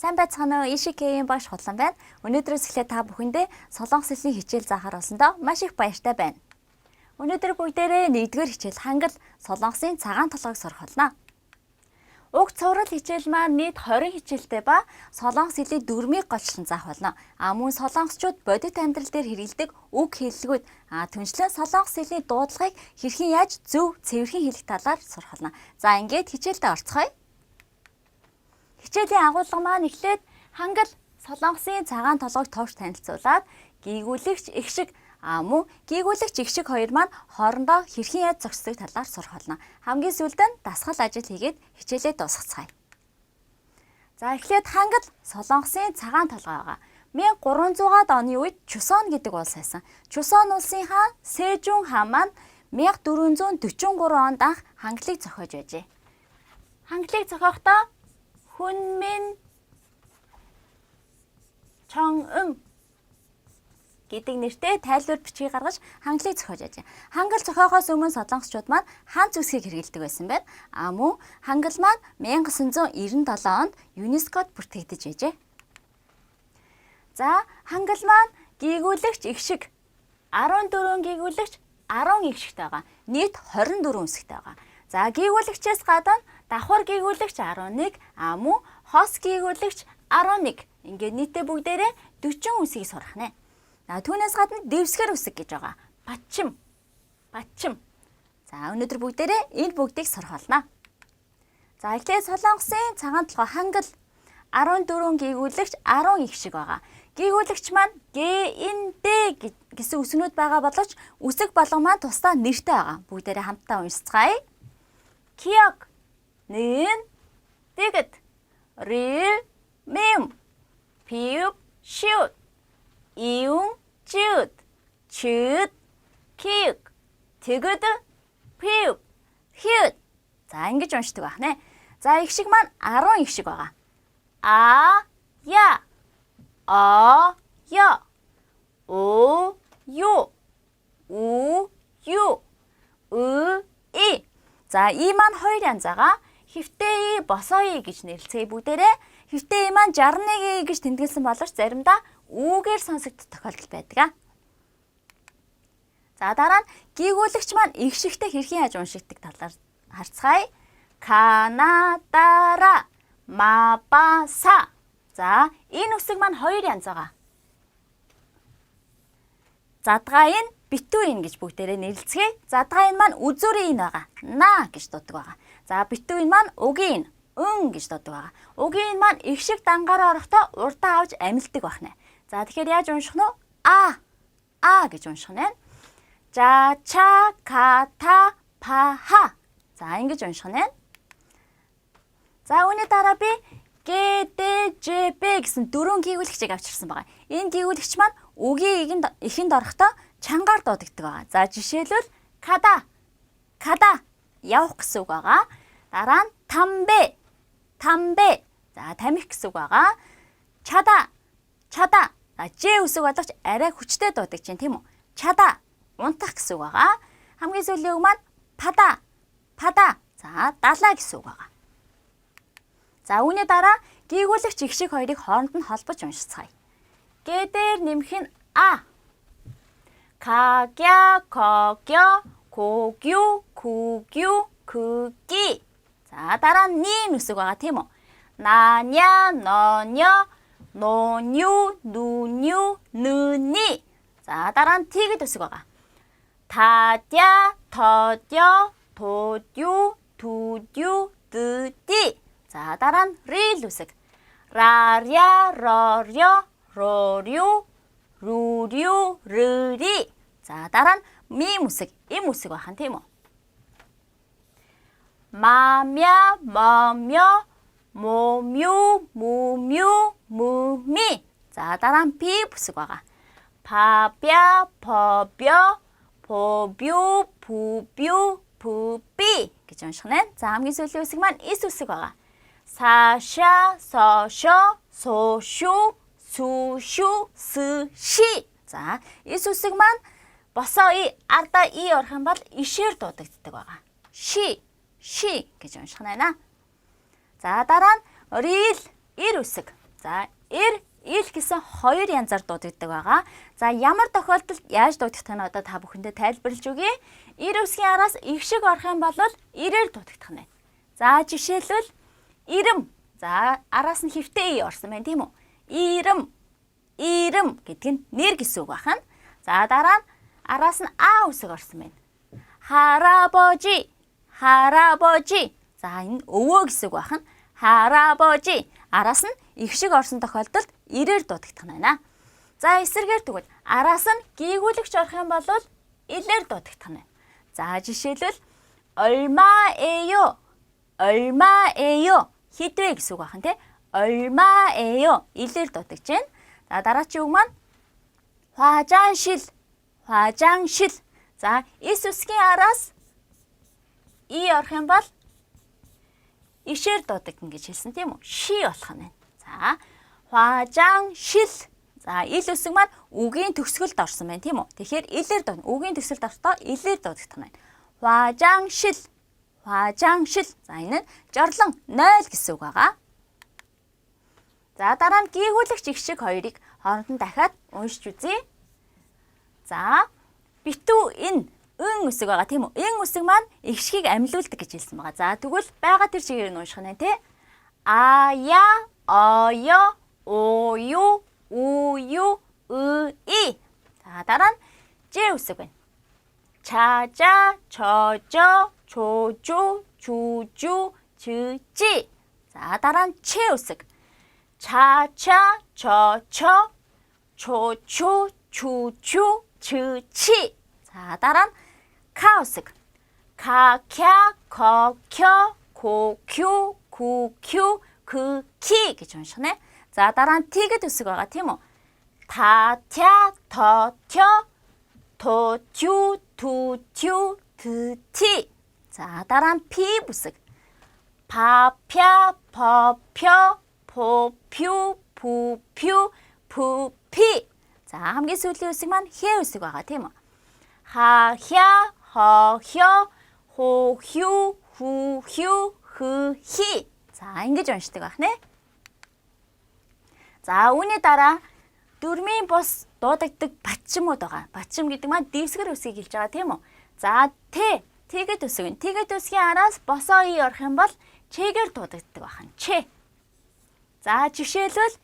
Сайн байцгаана уу? Ишикийн багш худлан байна. Өнөөдрөөс эхлээд та бүхэндээ Солонгос хэлний хичээл заахаар болсондоо маш их баяртай байна. Өнөөдөр бүгдээрээ нэгдүгээр хичээл хангал Солонгосын цагаан толгойг сурах болно. Уг цуврал хичээл маань нийт 20 хичээлтэй ба Солонгос хэлний дөрмийг голчлон заах болно. А мөн солонгосчууд бодит амьдрал дээр хэрэгэлдэг үг хэллэгүүд а түншлэн солонгос хэлний дуудлагыг хэрхэн яаж зөв цэвэрхэн хэлэх талаар сурах болно. За ингээд хичээлдээ орцгоё. Хичээлийн агуулга маань эхлээд хангал Солонгосын цагаан толгойг товч танилцуулаад гийгүүлэгч их шиг а мөн гийгүүлэгч их шиг хоёр маань хоорондоо хэрхэн яаж зогсдог талаар сурах болно. Хамгийн сүүлд нь дасгал ажил хийгээд хичээлээ дуусгацгаая. За эхлээд хангал Солонгосын цагаан толгой байгаа. 1300-аад оны үед Чусон гэдэг улс байсан. Чусон улсын хаан Сэжүн хаан маань 1443 онд анх хангалыг зохиож байжээ. Хангалыг зохиохдоо Хүнмин Чонын гэдэг нэртэй тайлбар бичгийг гаргаж хангалыг зохиож ажээ. Хангал зохиохоос өмнө солонгосчууд маань хаан зүсгийг хэрэгэлдэг байсан байна. А мөн хангал маань 1997 онд ЮНЕСКОд бүртгэгдэж байжээ. За хангал маань гийгүүлэгч их шиг 14 гийгүүлэгч 10 их шигтэй байгаа. Нийт 24 үсгтэй байгаа. За гийгүүлэгчээс гадна давхар гийгүүлэгч 11, а мөн хос гийгүүлэгч 11. Ингээд нийтээ бүгдээрээ 40 үсгийг сурах нэ. За түүнээс гадна дэвсгэр үсэг гэж байгаа. Батчим. Батчим. За өнөөдөр бүгдээрээ энэ бүгдийг сурах болно. За эхлээд Солонгосын цагаан толгой хангал 14 гийгүүлэгч 10 их шиг байгаа. Гийгүүлэгч маань ГНД гэсэн үсгнүүд байгаа боловч үсэг болгон маань тусдаа нэртэй байгаа. Бүгдээрээ хамтдаа уншицгаая. Киок нэн тэгт рил мим пиуп шут иун жуд чуд кик тэгд пиуп хют за ингэж уншдаг байх нэ за их шиг маань 10 их шиг байгаа а я а я о ю у ю ы и за и маань хоёр янз байгаа Хөвтэй босооё гэж нэрлэцгээе бүгдээрээ. Хөвтэй маань 61 гэж тэмдэглэсэн боловч заримдаа үүгээр сонсогдох тохиолдол байдаг. За дараа нь гийгүүлэгч маань их шигтэй хэрхэн яаж уншигдаг талаар харцгаая. Канадара мабаса. За энэ үсэг маань хоёр янз байгаа. Задгаа энэ битүү ин гэж бүгдээрээ нэрлэцгээе. Задгаа энэ маань үзүүрийн ин байгаа. На гэж дууддаг байгаа. За битүүн маань угийн өн гэж дууддаг байгаа. Угийн маань их шиг дангаараа орохдоо урдаа авч амилдаг байна. За тэгэхээр яаж унших нь а а гэж унших нь. За ча ка та па ха. За ингэж унших нь. За үүний дараа би Б гэсэн дөрвөн гүйгүүлэгчийг авчирсан байгаа. Энэ гүйгүүлэгч маань үгийн ихэнд орохдоо чангаар дуудагддаг байгаа. За жишээлбэл када када явах гэсэн үг байгаа. Дараа нь тамбэ. Тамбэ. За тамхи гэсэн үг байгаа. Чада. Чада. За Ж үсэг боловч арай хүчтэй дуудаг чинь тийм үү? Чада. Унтах гэсэн үг байгаа. Хамгийн сүүлийн үг маань пада. Пада. За далаа гэсэн үг байгаа. За үүний дараа гийгүүлэгч их шиг хоёрыг хооронд нь холбож уншицгаая. Г дээр нэмэх нь а. Кагя, когё, когю, күгю, күги. За дараа нь нин үсэг байгаа тийм үү? Наня, ноня, ноню, нүню, нүни. За дараа нь тэгэд үсэг байгаа. Тадя, тодё, тодю, tudю, дыди. За дараа нь рил үсэг. Раря, рорё, рорю, рүрю, рыри. За дараа нь мим үсэг, им үсэг байна тийм үү? 마며, 머며, 모묘, 무묘, 무미. 자, 따란 비 부스과가, 바벼, 버벼, 보뷰, 부뷰, 부비. 그죠? 저는 잠기술 교수만 이수수과가. 사샤, 서셔, 소슈, 수슈, 스시. 자, 이수수만 벌써 이 아따 이어 한번 이실 도둑 듣고 가. 시. Ши гэж унших нь байна. За дараа нь рил ир үсэг. За эр ил гэсэн хоёр янзаар дуудагддаг байгаа. За ямар тохиолдолд яаж дуудагдах нь одоо та бүхэндээ тайлбарлаж өгье. Ир үсгийн араас их шиг орох юм бол ирээр дуудагдах нь. За жишээлбэл ирэм. За араас нь хөвтэй и орсон байна тийм үү? Ирэм. Ирэм гэдэг нь нэр гэсэн үг байна. За дараа нь араас нь а үсэг орсон байна. Харабожи. Харабожи. За энэ өвөө гэсэн үг байна. Харабожи. Араас нь их шиг орсон тохиолдолд ирээр дуудагдах нь байна. За эсэргээр тэгвэл араас нь гийгүүлэгч орох юм бол илээр дуудагдах нь байна. За жишээлбэл 얼마예요? 얼마예요? хэд вэ гэсэн үг байна те. 얼마예요? илээр дуудагдж байна. За дараагийн үг маань 화장실. 화장실. За эс үсгийн араас и орох юм бол ишээр дуудаг ингэж хэлсэн тийм үү? Ши болох нь байна. За хуажаан шил. За ил үсэг маань үгийн төгсгөлд орсон байна тийм үү? Тэгэхээр илэр дуун. Үгийн төгсгөлд ортой илэр дуудагдах нь байна. Хуажаан шил. Хуажаан шил. За энэ нь жорлон 0 гэсэн үг байгаа. За дараа нь гийгүүлэгч их шиг хоёрыг хооронд нь дахиад уншиж үзье. За битүү энэ өн үсэг байгаа тийм үү? Эн үсэг маань их шгийг амьлуулдаг гэж хэлсэн байгаа. За тэгвэл байгаа тэр чигээр нь унших нь тий. 아야, 어여, 오유, 우유, 으이. 자, 다른 제 우스근. 자자, 저저, 조조, 주주, 주지. 자, 다른 채 우스근. 차차, 저저, 조초, 주주, 주치. 자, 다른 카오스가 가캬 거켜 고큐 구큐 그키 기존션에 자 다른 티게 두스과 같이 뭐. 다티아 더티어 도튜 두튜 드티. 자 다른 피 부스. 바피아 버펴 보퓨 부퓨 부피. 자 함께 쓸 때우스만 히에우스과 같이 뭐. 하야 хо, хё, хо, хю, ху, хю, хы, хи. За ингэж уншдаг байх нэ. За үүний дараа дөрмийн бус дуудагддаг батчмууд байгаа. Батчм гэдэг маань дэвсгэр үсгийг хэлж байгаа тийм үү? За Т тэгээд үсэг нь. Тэгээд үсгийн араас босоо и орох юм бол чэгээр дуудагддаг байна. Ч. За жишээлбэл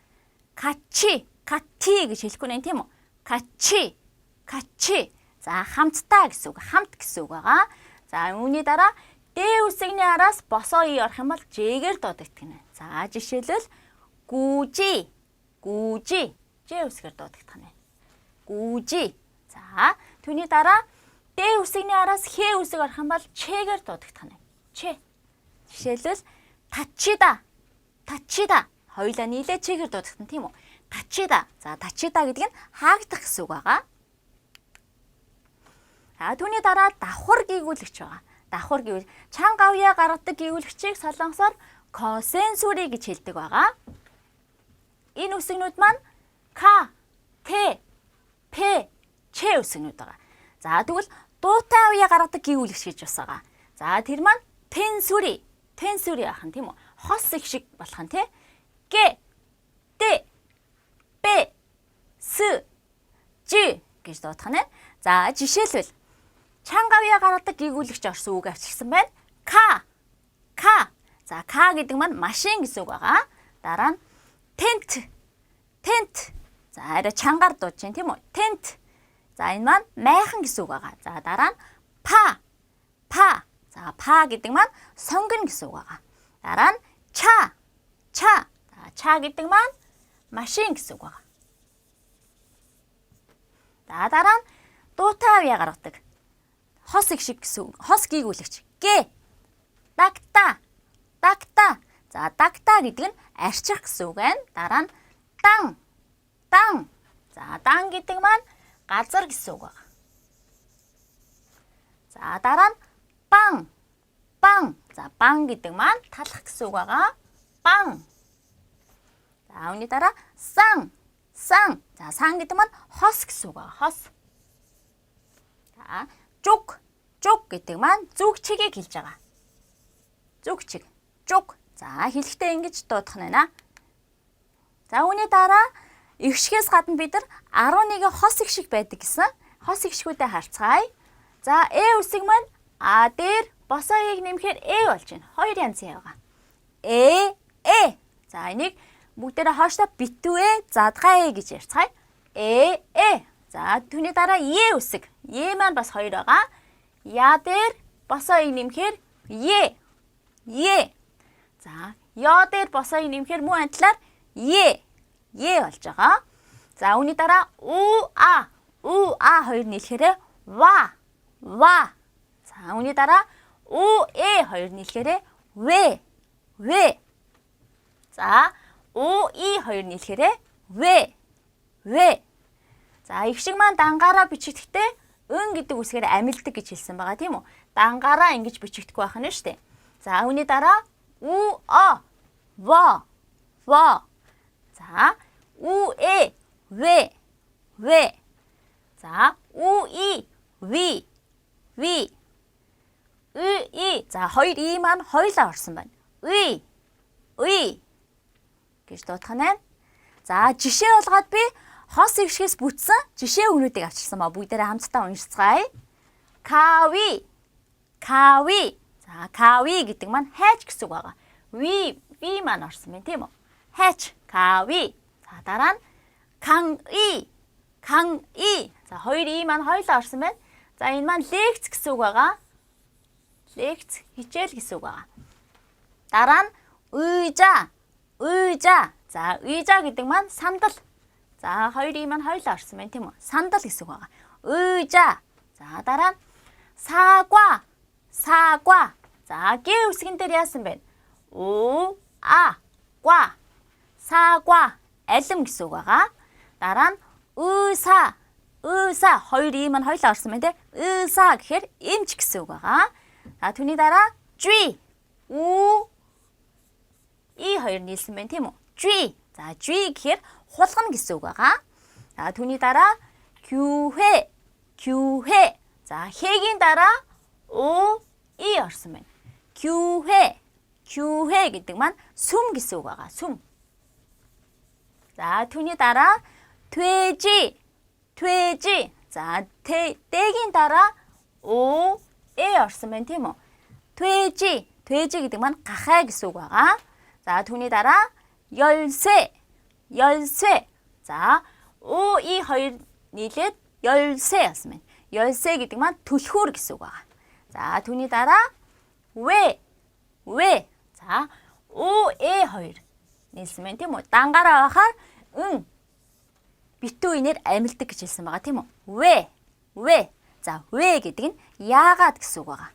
качи, кати гэж хэлэхгүй нэ тийм үү? Качи, качи. За хамтдаа гэсэн үг. Хамт гэсэн үг байгаа. За үүний дараа Д үсэгний араас босоо и орох юм бол Ж-гээр дуудагддаг нэ. За жишээлбэл гүжи, гүжи. Ж үсгээр дуудагдах нэ. Гүжи. За түүний дараа Д үсэгний араас Х үсэг орох юм бол Ч-гээр дуудагдах нэ. Ч. Жишээлбэл тачида, тачида. Хоёулаа нийлээ Ч-гээр дуудагдана тийм үү? Тачида. За тачида гэдэг нь хаагдах гэсэн үг байгаа. А түүний дараа давхар гийгүүлэгч байгаа давхар гэвэл чанга авьяа гаргадаг гэвүүлэгчийг солонгосоор консенсури гэж хэлдэг байгаа. Энэ үсгнүүд маань к, т, п, ч үсгнүүд байгаа. За тэгвэл дуутай авьяа гаргадаг гэвүүлэгч гэж бас байгаа. За тэр маань пенсури, пенсури ахын тийм үү? Хос их шиг болох нь тий. г, д, б, с, ж гэж дуудах нь. За жишээлбэл чангавья гаргадаг гэгүүлэгч орсон үг авчирсан байна. К. К. За К гэдэг маань машин гэсэн үг байгаа. Дараа нь тент. Тент. За арай чангаар дууж чинь тийм үү? Тент. За энэ маань майхан гэсэн үг байгаа. За дараа нь па. Па. За па гэдэг маань сонгоно гэсэн үг байгаа. Дараа нь ча. Ча. За ча гэдэг маань машин гэсэн үг байгаа. За дараа нь дуутай авья гаргадаг хос их шиг гэсэн үг. Хос гийгүүлэгч. Гэ. Дагта. Дагта. За дагта гэдэг нь арчих гэсэн үг байна. Дараа нь дан. Дан. За дан гэдэг маань газар гэсэн үг байна. За дараа нь бан. Бан. За бан гэдэг маань талах гэсэн үг байгаа. Бан. За үүний дараа сан. Сан. За сан гэдэг маань хос гэсэн үг байгаа. Хос. За Жуг. Жуг гэдэг маань зүг чигийг хэлж байгаа. Зүг чиг. Жуг. За хэлэхдээ ингэж дуудах нь байна. За үүний дараа ихшгээс гадна бид нар 11 хос ихшиг байдаг гэсэн. Хос ихшгүүдэд харцгаая. За э үсэг маань а дээр босоо ийг нэмэхээр э болж байна. Хоёр янз яваа. Э э. За энийг бүгдээрээ хооштой битвэ задгаа э гэж ярьцгаая. Э э. За түүний дараа е үсэг. Е маань бас хоёр байгаа. Я дээр босоо ийг нэмэхээр е. Е. За ёо дээр босоо ийг нэмэхээр мөн антлаар е. Е болж байгаа. За үүний дараа у а. У а хоёр нийлэхээр ва. Ва. За үүний дараа у э хоёр нийлэхээр вэ. Вэ. За у и хоёр нийлэхээр вэ. Вэ. За их шиг маань дангаараа бичигдэхдээ өн гэдэг үсгээр амилдаг гэж хэлсэн байгаа тийм үү? Дангаараа ингэж бичигдэхгүй байх нь шүү дээ. За үүний дараа у а ва ва. За у э вэ вэ. За у и ви ви. ы и за хоёр и маань хоёлаа орсон байна. ы ы гэж дуудах нь. За жишээ болгоод би хос ившгээс бүтсэн жишээ өгнүүдийг авчирсан ба бүгдээрээ хамтдаа уншицгаая. Кави. Кави. За, кави гэдэг маань хайч гэсэн үг байгаа. Ви ви маань орсон байна тийм үү? Хайч, кави. За, дараа нь канги. Канги. За, хоёр и маань хоёлоо орсон байна. За, энэ маань лекц гэсэн үг байгаа. Лекц хичээл гэсэн үг байгаа. Дараа нь үйжа. Үйжа. За, үйжа гэдэг маань сандал 자, 허일이면 허일 다시 맨 팀은 산다 쓰고 가. 의자. 자, 다란 사과. 사과. 자, 깨우 스킨 때리았으면 우, 아, 과. 사과. 애뜸 기소가가. 따란 의사. 의사. 허일이면 허일 다시 맨 팀. 의사. 겔 임직 쓰고가. 나 둔이 따라 쥐. 우. 이 허일 니스맨 팀은 쥐. 자, 쥐 길. 랍삼기스오가가 자, 돈이 따라 교회 교회 자, 핵인 따라 오 이었으면 교회 교회 기때만 숨기스오가가 숨. 자, 돈이 따라 돼지 돼지 자, 대, 떼긴 따라 오 에어스면 티모. 돼지 돼지기 때문에 가하기 소과가 자 돈이 따라 열쇠 열쇠. 자, 오이 허일, 니릿, 열쇠였으면 열쇠이기 때문에 도효르기 쏘가. 자, 돈이 따라 왜, 왜. 자, 오에 헐. 니스멘티 뭐 땅가라 할 응. 비토인을 알밀 때 그칠 수마 같아 뭐 왜, 왜. 자, 왜이기 때문에 야가 쏘가.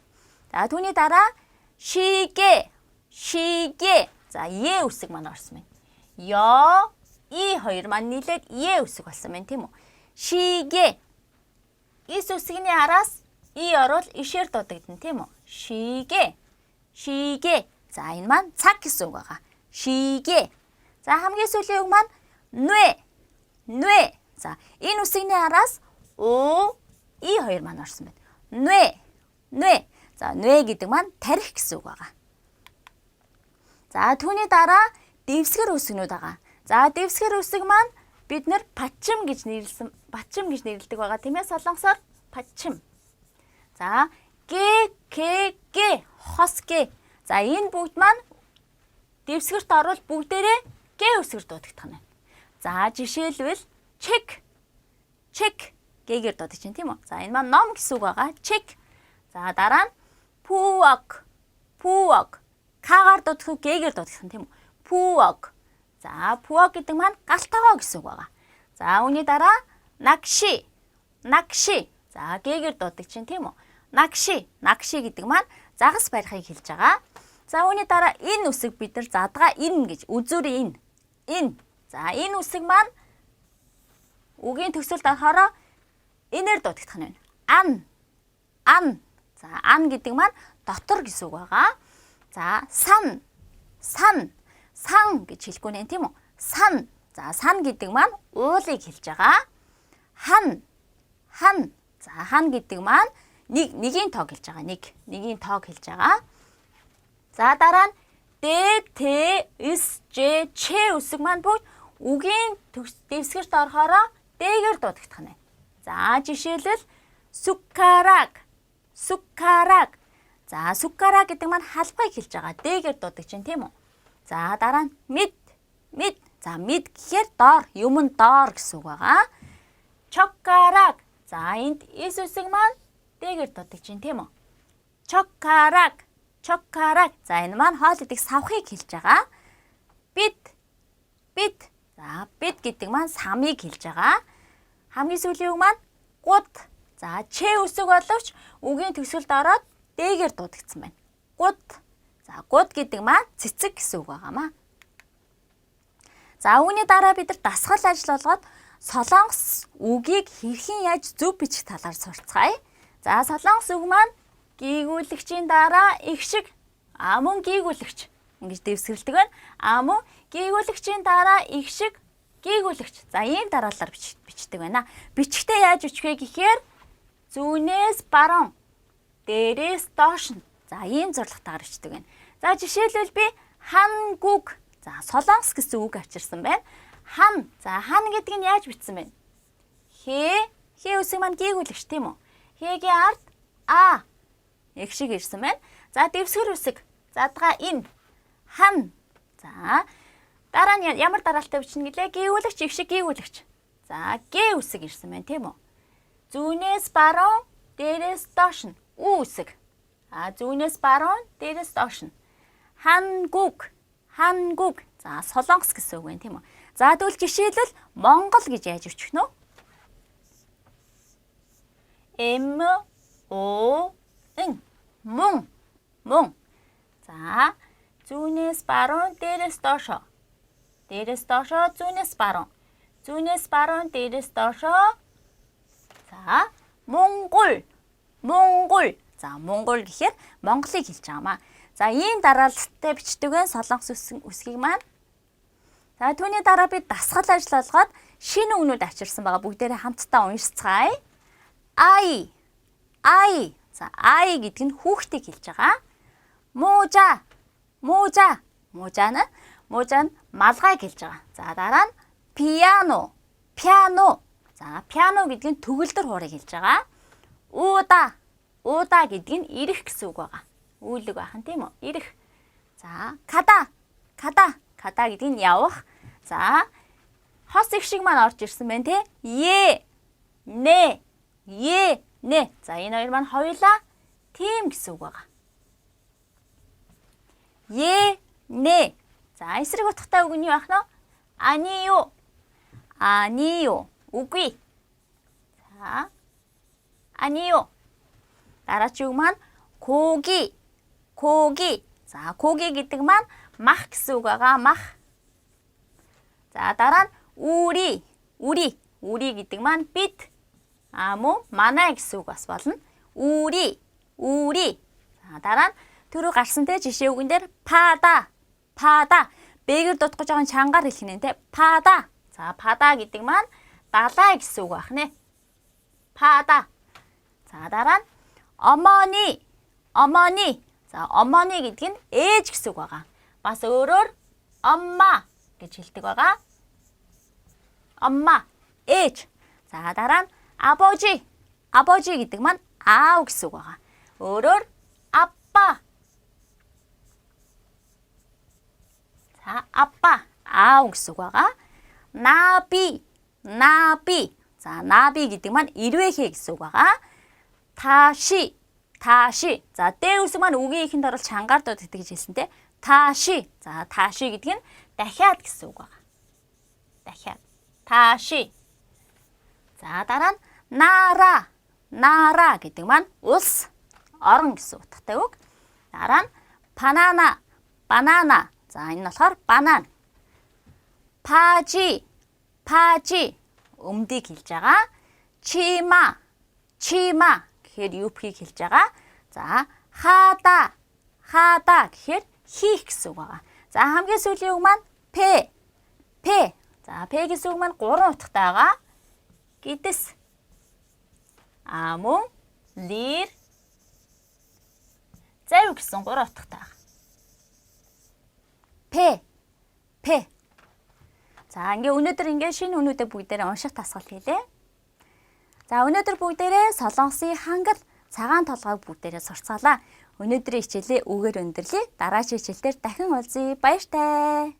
자, 돈이 따라 쉬게, 쉬게. 자, 예 우스만 나왔으면 여 이 хоёр маань нийлээд е үсэг болсон байна тийм үү? Шигэ. Ис үсгний араас и орвол ишээр дуудагдана тийм үү? Шигэ. Шигэ. За энэ маань цаг гэсэн үг байгаа. Шигэ. За хамгийн сүүлийн үг маань нүэ. Нүэ. За энэ үсгний араас о и хоёр маань орсон байна. Нүэ. Нүэ. За нүэ гэдэг маань тарих гэсэн үг байгаа. За түүний дараа дэвсгэр үсгнүүд байгаа. За дэвсгэр үсэг маань бид нэр пачим гэж нэрлсэн пачим гэж нэрлэдэг байгаа тийм ээ солонгосоор пачим. За гэ, гэ, гэ, хос гэ. За энэ бүгд маань дэвсгэрт орвол бүгдээрээ гэ үсгэр дуудагдах нь. За жишээлбэл чек, чек гэгээр дуудаж чинь тийм үү? За энэ маань ном гэсэн үг байгаа. Чек. За дараа нь пуок, пуок. Кагаар дуудах гэгээр дуудах нь тийм үү? Пуок. За пуок гэдэг маань галтагаа гэсэн үг байгаа. За үүний дараа накши, накши. За гэгээр дуудаг чинь тийм үү? Нагши, нагши гэдэг маань загас барихыг хэлж байгаа. За үүний дараа энэ үсэг бид нар задгаа энэ гэж үзүүрийн энэ. Энэ. За энэ үсэг маань үгийн төсөлд орохороо энээр дуудагдах нь байна. Ан. Ан. За ан гэдэг маань дотор гэсэн үг байгаа. За сан. Сан. Сан гэж хэлэхгүй нэ тийм үү? Сан. За сан гэдэг маань уулыг хэлж байгаа. Хан. Хан. За хан гэдэг маань нэг нэгийн тоог хэлж байгаа. Нэг нэгийн тоог хэлж байгаа. За дараа нь Д, Т, С, Ж, Ч үсэг маань бүгд үгийн дэвсгэрт орохороо дээгэр дуудагдах нь. За жишээлбэл суккарак суккарак За суккара гэдэг маань халбайг хэлж байгаа. Дээгэр дуудаг чинь тийм үү? За дараа нь мид мид. За мид гэхээр доор, юм нь доор гэсэн үг байгаа. Чоккарак. За энд эс үсэг маань дээгэр дуудаг чинь тийм үү? Чоккарак. Чоккарак. За энэ маань хоол идэх савхыг хэлж байгаа. Бит. Бит. За бит гэдэг маань самыг хэлж байгаа. Хамгийн сүүлийн үг маань гуд. За чэ үсэг боловч үгийн төсөлд ороод дээгээр дуудагдсан байна. Гуд. За гуд гэдэг маань цэцэг гэсэн үг байгаамаа. За үүний дараа бид нар дасгал ажил болгоод солонгос үгийг хэрхэн яаж зөв бичих талаар сурцгаая. За солонгос үг маань гийгүүлэгчийн дараа их шиг а мөн гийгүүлэгч ингэж дэвсгэрдэг байна. А мөн гийгүүлэгчийн дараа их шиг гийгүүлэгч. За ийм дараалалаар бич, бичдэг байна. Бичгтээ яаж бичих вэ гэхээр зүүнээс баруун, дээрээс доош нь. За ийм зорилготойгоор бичдэг байна. За жишээлбэл би хангуг За солонгос гэсэн үг авчирсан байна. Хан. За хан гэдэг нь яаж бичсэн бэ? Хэ. Хэ үсэг маань гээгүүлэгч тийм үү? Хэгийн ард а их шиг ирсэн байна. За дэвсгэр үсэг. Задгаа энэ. Хан. За дараа нь ямар дараалтай бичнэ гэлээ? Гээгүүлэгч их шиг гээгүүлэгч. За гэ үсэг ирсэн байна тийм үү? Зүүнээс баруун, дээрээс доош нь үу үсэг. А зүүнээс баруун, дээрээс доош нь. Хангуг Хангуг. За Солонгос гэсэн үг байна тийм үү? За тэгвэл жишээлбэл Монгол гэж яаж өчгөх нөө? М О Н мөн мөн. За зүүнээс баруун дээрээс доошо. Дээрээс доошо зүүнээс баруун. Зүүнээс баруун дээрээс доошо. За Монгол. Монгол. За Монгол гэхээр Монголыг хэлж байгаамаа. За ийм дараалттай бичдэг байх солонгос үсгийг маань. За түүний дараа би дасгал ажил болгоод шинэ үгнүүд авчирсан байгаа бүгдээрээ хамтдаа уншицгаая. I I за I гэдэг нь хүүхдийг хэлж байгаа. Мужа мужа мужа нь мужа нь малгайг хэлж байгаа. За дараа нь пиано пиано за пиано гэдэг нь төгөлдөр хуурыг хэлж байгаа. Уда уда гэдэг нь ирэх гэсэн үг байгаа үйлэг байхын тийм үү? Ирэх. За, када. Када. Када гэдэг нь явах. За, хос их шиг маань орж ирсэн байна те. Е. Нэ. Е. Нэ. За, энэ хоёр маань хоёулаа тийм гэсэн үг байгаа. Е. Нэ. За, эсрэг утгатай үг нь юу ах нь? 아니요. 아니요. үгүй. За. 아니요. дараагийн үг маань 고기. 자, 고기이기 때만 막스우가가 막. 자다란 우리, 우리, 우리이기 때만 비트. 아무 마나엑스우가 스바든 우리, 우리. 자다란 들어갔을 때 지시우인데 바다, 바다. 맥을 떴고 저건 장가를 키는데 바다. 자, 바다이기 때만 바다엑스우가 하네. 바다. 자다란 어머니, 어머니. 자, 어머니 기긴 에직수과가. 마스우를 엄마. 질뜨과가 엄마. 에즈. 자, 다란 아버지. 아버지 기득만 아욱수과가. 우를 아빠. 자, 아빠. 아욱수과가 나비. 나비. 자, 나비이기 때문에 일회획수과가 다시 다시. За, 대 үсэг маань үгийн ихэнд орол чангаар дууд гэдэг гэж хэлсэн те. 다시. За, 다시 гэдэг нь дахиад гэсэн үг байна. дахиад. 다시. За, дараа нь 나라. 나라 гэдэг маань улс, орон гэсэн утгатай үг. Дараа нь 바나나. 바나나. За, энэ нь болохоор банан. 파지. 파지. өмдийг хэлж байгаа. 치마. 치마 гэхээр UP-ийг хэлж байгаа. За хаада хаада гэхээр хийх гэсэн үг байгаа. За хамгийн сүүлийн үг маань п п за п гэсэн үг маань гурван утгатай байгаа. Гэдэс а мөн лир зав гэсэн гурван утгатай байгаа. п п За ингээ өнөөдөр ингээ шинэ үнүүдээ бүгдээрээ унших тасгал хийлээ. За өнөөдөр бүгдээрээ солонгосын хангал цагаан толгойг бүгдээрээ сурцгаалаа. Өнөөдрийн хичээлээ үгээр өндөрлөе. Дараагийн хичээлдэр дахин уулзъя. Баяртай.